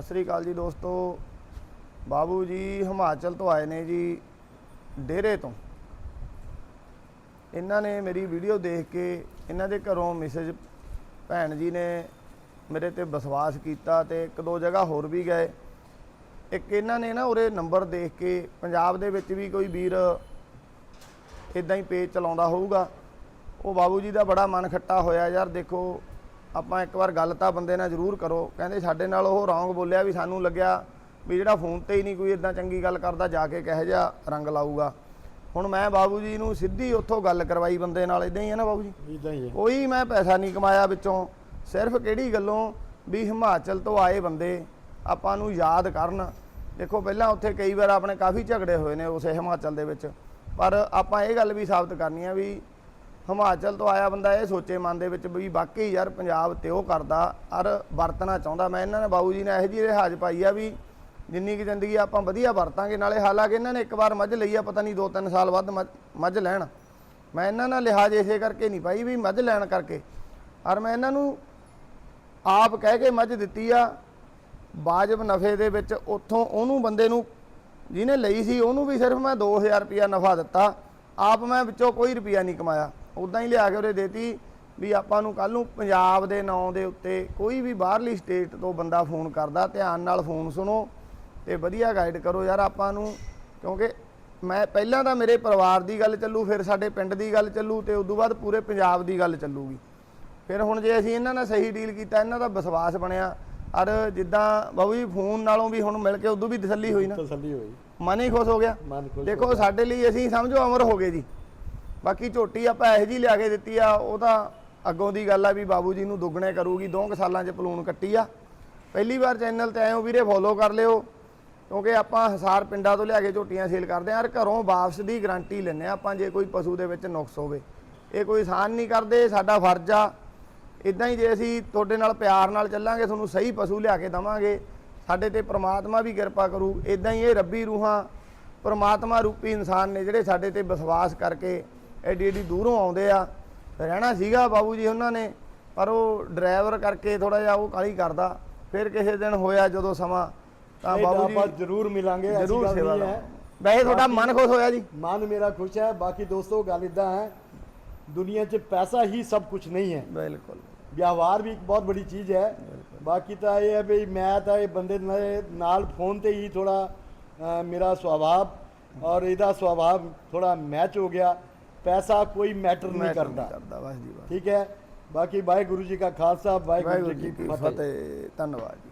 ਸਤਿ ਸ੍ਰੀ ਅਕਾਲ ਜੀ ਦੋਸਤੋ। ਬਾਬੂ ਜੀ ਹਿਮਾਚਲ ਤੋਂ ਆਏ ਨੇ ਜੀ ਡੇਰੇ ਤੋਂ। ਇਹਨਾਂ ਨੇ ਮੇਰੀ ਵੀਡੀਓ ਦੇਖ ਕੇ ਇਹਨਾਂ ਦੇ ਘਰੋਂ ਮੈਸੇਜ ਭੈਣ ਜੀ ਨੇ ਮੇਰੇ ਤੇ ਵਿਸ਼ਵਾਸ ਕੀਤਾ ਤੇ ਇੱਕ ਦੋ ਜਗ੍ਹਾ ਹੋਰ ਵੀ ਗਏ। ਇੱਕ ਇਹਨਾਂ ਨੇ ਨਾ ਉਰੇ ਨੰਬਰ ਦੇਖ ਕੇ ਪੰਜਾਬ ਦੇ ਵਿੱਚ ਵੀ ਕੋਈ ਵੀਰ ਇਦਾਂ ਹੀ ਪੇਜ ਚਲਾਉਂਦਾ ਹੋਊਗਾ। ਉਹ ਬਾਬੂ ਜੀ ਦਾ ਬੜਾ ਮਨ ਖੱਟਾ ਹੋਇਆ, ਯਾਰ ਦੇਖੋ ਆਪਾਂ ਇੱਕ ਵਾਰ ਗੱਲ ਤਾਂ ਬੰਦੇ ਨਾਲ ਜ਼ਰੂਰ ਕਰੋ। ਕਹਿੰਦੇ ਸਾਡੇ ਨਾਲ ਉਹ ਰੌਂਗ ਬੋਲਿਆ ਵੀ ਸਾਨੂੰ ਲੱਗਿਆ ਵੀ ਜਿਹੜਾ ਫੋਨ ਤੇ ਹੀ ਨਹੀਂ ਕੋਈ ਇਦਾਂ ਚੰਗੀ ਗੱਲ ਕਰਦਾ ਜਾ ਕੇ ਕਹੇ ਜਿਹਾ ਰੰਗ ਲਾਊਗਾ। ਹੁਣ ਮੈਂ ਬਾਬੂ ਜੀ ਨੂੰ ਸਿੱਧੀ ਉੱਥੋਂ ਗੱਲ ਕਰਵਾਈ ਬੰਦੇ ਨਾਲ ਇਦਾਂ ਹੀ ਹੈ ਨਾ ਬਾਬੂ ਜੀ? ਇਦਾਂ ਹੀ ਹੈ। ਕੋਈ ਮੈਂ ਪੈਸਾ ਨਹੀਂ ਕਮਾਇਆ ਵਿੱਚੋਂ। ਸਿਰਫ ਕਿਹੜੀ ਗੱਲੋਂ ਵੀ ਹਿਮਾਚਲ ਤੋਂ ਆਏ ਬੰਦੇ ਆਪਾਂ ਨੂੰ ਯਾਦ ਕਰਨ। ਦੇਖੋ ਪਹਿਲਾਂ ਉੱਥੇ ਕਈ ਵਾਰ ਆਪਣੇ ਕਾਫੀ ਝਗੜੇ ਹੋਏ ਨੇ ਉਸੇ ਹਿਮਾਚਲ ਦੇ ਵਿੱਚ। ਪਰ ਆਪਾਂ ਇਹ ਗੱਲ ਵੀ ਸਾਬਤ ਕਰਨੀ ਆ ਵੀ ਹਿਮਾਚਲ ਤੋਂ ਆਇਆ ਬੰਦਾ ਇਹ ਸੋਚੇ ਮਨ ਦੇ ਵਿੱਚ ਵੀ ਵਾਕਈ ਯਾਰ ਪੰਜਾਬ ਤੇ ਉਹ ਕਰਦਾ, ਅਰ ਵਰਤਣਾ ਚਾਹੁੰਦਾ। ਮੈਂ ਇਹਨਾਂ ਨੇ ਬਾਬੂ ਜੀ ਨੇ ਇਹੋ ਜਿਹੀ ਰਿਹਾਜ ਪਾਈ ਆ ਵੀ ਜਿੰਨੀ ਕਿ ਜ਼ਿੰਦਗੀ ਆਪਾਂ ਵਧੀਆ ਵਰਤਾਂਗੇ, ਨਾਲੇ ਹਾਲਾਂਕਿ ਇਹਨਾਂ ਨੇ ਇੱਕ ਵਾਰ ਮੱਝ ਲਈ ਆ, ਪਤਾ ਨਹੀਂ 2-3 ਸਾਲ ਬਾਅਦ ਮੱਝ- ਮੱਝ ਲੈਣ। ਮੈਂ ਇਹਨਾਂ ਨਾਲ ਲਿਹਾਜ਼ ਇਸੇ ਕਰਕੇ ਨਹੀਂ ਪਾਈ ਵੀ ਮੱਝ ਲੈਣ ਕਰਕੇ। ਔਰ ਮੈਂ ਇਹਨਾਂ ਨੂੰ ਆਪ ਕਹਿ ਕੇ ਮੱਝ ਦਿੱਤੀ ਆ, ਵਾਜਬ ਨਫੇ ਦੇ ਵਿੱਚ ਉੱਥੋਂ ਉਹਨੂੰ ਬੰਦੇ ਨੂੰ ਜਿਹਨੇ ਲਈ ਸੀ, ਉਹਨੂੰ ਵੀ ਸਿਰਫ ਮੈਂ 2000 ਰੁਪਿਆ ਨਫਾ ਦਿੱਤਾ। ਆਪ ਮੈਂ ਵਿੱਚੋਂ ਕੋਈ ਰੁਪਿਆ ਨਹੀਂ ਕਮਾਇਆ। ਉਦਾਂ ਹੀ ਲਿਆ ਕੇ ਉਹਦੇ ਦੇਤੀ ਵੀ ਆਪਾਂ ਨੂੰ ਕੱਲ ਨੂੰ ਪੰਜਾਬ ਦੇ ਨਾਂ ਦੇ ਉੱਤੇ ਕੋਈ ਵੀ ਬਾਹਰਲੀ ਸਟੇਟ ਤੋਂ ਬੰਦਾ ਫੋਨ ਕਰਦਾ ਧਿਆਨ ਨਾਲ ਫੋਨ ਸੁਣੋ ਤੇ ਵਧੀਆ ਗਾਈਡ ਕਰੋ ਯਾਰ ਆਪਾਂ ਨੂੰ। ਕਿਉਂਕਿ ਮੈਂ ਪਹਿਲਾਂ ਤਾਂ ਮੇਰੇ ਪਰਿਵਾਰ ਦੀ ਗੱਲ ਚੱਲੂ ਫਿਰ ਸਾਡੇ ਪਿੰਡ ਦੀ ਗੱਲ ਚੱਲੂ ਤੇ ਉਦੋਂ ਬਾਅਦ ਪੂਰੇ ਪੰਜਾਬ ਦੀ ਗੱਲ ਚੱਲੂਗੀ। ਫਿਰ ਹੁਣ ਜੇ ਅਸੀਂ ਇਹਨਾਂ ਨਾਲ ਸਹੀ ਡੀਲ ਕੀਤਾ ਇਹਨਾਂ ਦਾ ਵਿਸ਼ਵਾਸ ਬਣਿਆ ਔਰ ਜਿੱਦਾਂ ਬਾਬੂ ਜੀ ਫੋਨ ਨਾਲੋਂ ਵੀ ਹੁਣ ਮਿਲ ਕੇ ਉਦੋਂ ਵੀ ਤਸੱਲੀ ਹੋਈ ਨਾ। ਤਸੱਲੀ ਹੋਈ। ਮਨ ਹੀ ਖੁਸ਼ ਹੋ ਗਿਆ। ਦੇਖੋ ਸਾਡੇ ਲਈ ਅਸੀਂ ਸਮਝੋ ਅਮਰ ਹੋ ਗਏ ਜੀ। ਬਾਕੀ ਝੋਟੀ ਆਪਾਂ ਇਹੋ ਜੀ ਲਿਆ ਕੇ ਦਿੱਤੀ ਆ, ਉਹ ਤਾਂ ਅੱਗੋਂ ਦੀ ਗੱਲ ਆ ਵੀ ਬਾਬੂ ਜੀ ਨੂੰ ਦੁੱਗਣੇ ਕਰੂਗੀ, ਦੋ ਕੁ ਸਾਲਾਂ 'ਚ ਪਲੂਣ ਕੱਟੀ ਆ। ਪਹਿਲੀ ਵਾਰ ਚੈਨਲ ਤੇ ਆਏ ਹੋ ਵੀਰੇ ਫੋਲੋ ਕਰ ਲਿਓ, ਕਿਉਂਕਿ ਆਪਾਂ ਹਸਾਰ ਪਿੰਡਾਂ ਤੋਂ ਲਿਆ ਕੇ ਝੋਟੀਆਂ ਸੇਲ ਕਰਦੇ ਆ ਯਾਰ ਘਰੋਂ ਵਾਪਸ ਦੀ ਗਾਰੰਟੀ ਲੈਂਦੇ ਆ ਆਪਾਂ, ਜੇ ਕੋਈ ਪਸ਼ੂ ਦੇ ਵਿੱਚ ਨੁਕਸ ਹੋਵੇ। ਇਹ ਕੋਈ ਆਸਾਨ ਨਹੀਂ ਕਰਦੇ, ਸਾਡਾ ਫਰਜ਼ ਆ। ਇਦਾਂ ਹੀ ਜੇ ਅਸੀਂ ਤੁਹਾਡੇ ਨਾਲ ਪਿਆਰ ਨਾਲ ਚੱਲਾਂਗੇ, ਤੁਹਾਨੂੰ ਸਹੀ ਪਸ਼ੂ ਲਿਆ ਕੇ ਦਵਾਂਗੇ, ਸਾਡੇ ਤੇ ਪ੍ਰਮਾਤਮਾ ਵੀ ਕਿਰਪਾ ਕਰੂ ਇਦਾਂ ਹੀ ਇਹ ਰੱਬੀ ਰੂਹਾਂ ਪ੍ਰਮਾਤਮਾ ਰੂਪੀ ਇਨਸਾਨ ਨੇ ਜਿਹੜੇ ਸਾਡੇ ਤੇ ਵਿਸ਼ਵਾਸ ਕਰਕੇ ਐਡੀ ਐਡੀ ਦੂਰੋਂ ਆਉਂਦੇ ਆ। ਰਹਿਣਾ ਸੀਗਾ ਬਾਬੂ ਜੀ ਉਹਨਾਂ ਨੇ ਪਰ ਉਹ ਡਰਾਈਵਰ ਕਰਕੇ ਥੋੜਾ ਜਿਹਾ ਉਹ ਕਾਲੀ ਕਰਦਾ। ਫਿਰ ਕਿਸੇ ਦਿਨ ਹੋਇਆ ਜਦੋਂ ਸਮਾਂ ਤਾਂ ਬਾਬੂ ਆਪਾਂ ਜੀ ਜ਼ਰੂਰ ਮਿਲਾਂਗੇ ਜ਼ਰੂਰ ਸੇਵਾ ਦਾ ਵੈਸੇ ਤੁਹਾਡਾ ਮਨ ਖੁਸ਼ ਹੋਇਆ ਜੀ? ਮਨ ਮੇਰਾ ਖੁਸ਼ ਹੈ। ਬਾਕੀ ਦੋਸਤੋ ਗੱਲ ਇਦਾਂ ਹੈ ਦੁਨੀਆ 'ਚ ਪੈਸਾ ਹੀ ਸਭ ਕੁਝ ਨਹੀਂ ਹੈ। ਬਿਲਕੁਲ। ਵਿਵਹਾਰ ਵੀ ਇੱਕ ਬਹੁਤ ਬੜੀ ਚੀਜ਼ ਹੈ। ਬਾਕੀ ਤਾਂ ਇਹ ਹੈ ਵੀ ਮੈਂ ਤਾਂ ਇਹ ਬੰਦੇ ਨਾਲ- ਨਾਲ ਫੋਨ ਤੇ ਹੀ ਥੋੜਾ ਮੇਰਾ ਸੁਭਾਅ ਔਰ ਇਹਦਾ ਸੁਭਾਅ ਥੋੜਾ ਮੈਚ ਹੋ ਗਿਆ। ਪੈਸਾ ਕੋਈ ਮੈਟਰ ਨਹੀਂ ਕਰਦਾ। ਕਰਦਾ ਬਸ ਜੀ ਬਸ ਠੀਕ ਹੈ? ਬਾਕੀ ਵਾਹਿਗੁਰੂ ਜੀ ਕਾ ਖਾਲਸਾ ਵਾਹਿਗੁਰੂ ਜੀ ਕੀ ਫਤਿਹ। ਫਤਿਹ। ਧੰਨਵਾਦ ਜੀ।